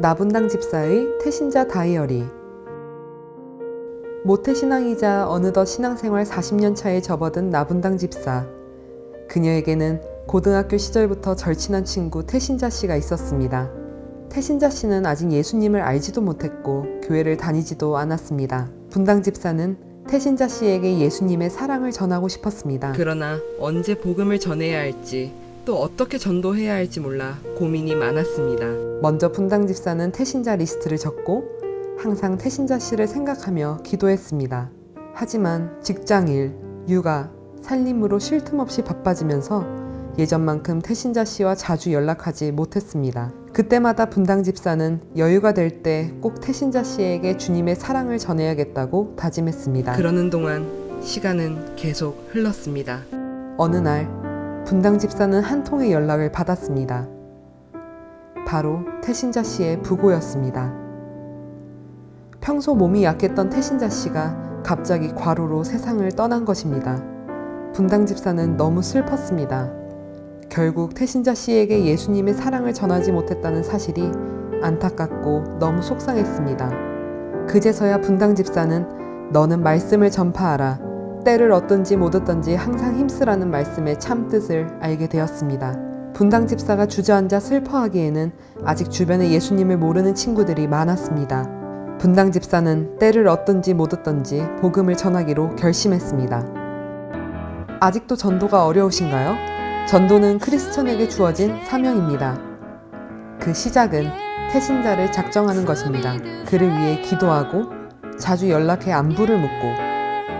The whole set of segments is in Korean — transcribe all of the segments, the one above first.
나분당 집사의 태신자 다이어리 모태신앙이자 어느덧 신앙생활 40년 차에 접어든 나분당 집사. 그녀에게는 고등학교 시절부터 절친한 친구 태신자 씨가 있었습니다. 태신자 씨는 아직 예수님을 알지도 못했고 교회를 다니지도 않았습니다. 분당 집사는 태신자 씨에게 예수님의 사랑을 전하고 싶었습니다. 그러나 언제 복음을 전해야 할지 또 어떻게 전도해야 할지 몰라 고민이 많았습니다. 먼저 분당 집사는 태신자 리스트를 적고 항상 태신자 씨를 생각하며 기도했습니다. 하지만 직장 일, 육아, 살림으로 쉴 틈 없이 바빠지면서 예전만큼 태신자 씨와 자주 연락하지 못했습니다. 그때마다 분당 집사는 여유가 될 때 꼭 태신자 씨에게 주님의 사랑을 전해야겠다고 다짐했습니다. 그러는 동안 시간은 계속 흘렀습니다. 어느 날 분당 집사는 한 통의 연락을 받았습니다. 바로 태신자 씨의 부고였습니다. 평소 몸이 약했던 태신자 씨가 갑자기 과로로 세상을 떠난 것입니다. 분당 집사는 너무 슬펐습니다. 결국 태신자 씨에게 예수님의 사랑을 전하지 못했다는 사실이 안타깝고 너무 속상했습니다. 그제서야 분당 집사는 너는 말씀을 전파하라. 때를 얻든지 못 얻든지 항상 힘쓰라는 말씀의 참 뜻을 알게 되었습니다. 분당 집사가 주저앉아 슬퍼하기에는 아직 주변에 예수님을 모르는 친구들이 많았습니다. 분당 집사는 때를 얻든지 못 얻든지 복음을 전하기로 결심했습니다. 아직도 전도가 어려우신가요? 전도는 크리스천에게 주어진 사명입니다. 그 시작은 태신자를 작정하는 것입니다. 그를 위해 기도하고 자주 연락해 안부를 묻고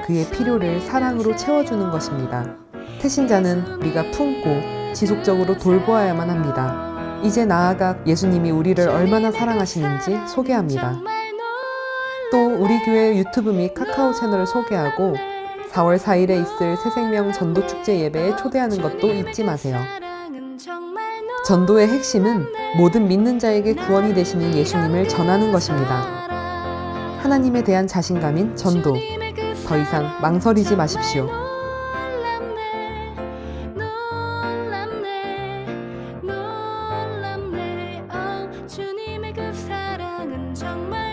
그의 필요를 사랑으로 채워주는 것입니다. 태신자는 우리가 품고 지속적으로 돌보아야만 합니다. 이제 나아가 예수님이 우리를 얼마나 사랑하시는지 소개합니다. 또 우리 교회 유튜브 및 카카오 채널을 소개하고 4월 4일에 있을 새생명 전도 축제 예배에 초대하는 것도 잊지 마세요. 전도의 핵심은 모든 믿는 자에게 구원이 되시는 예수님을 전하는 것입니다. 하나님에 대한 자신감인 전도. 더 이상 망설이지 마십시오. 놀랍네 놀랍네 어, 주님의 그 사랑은 정말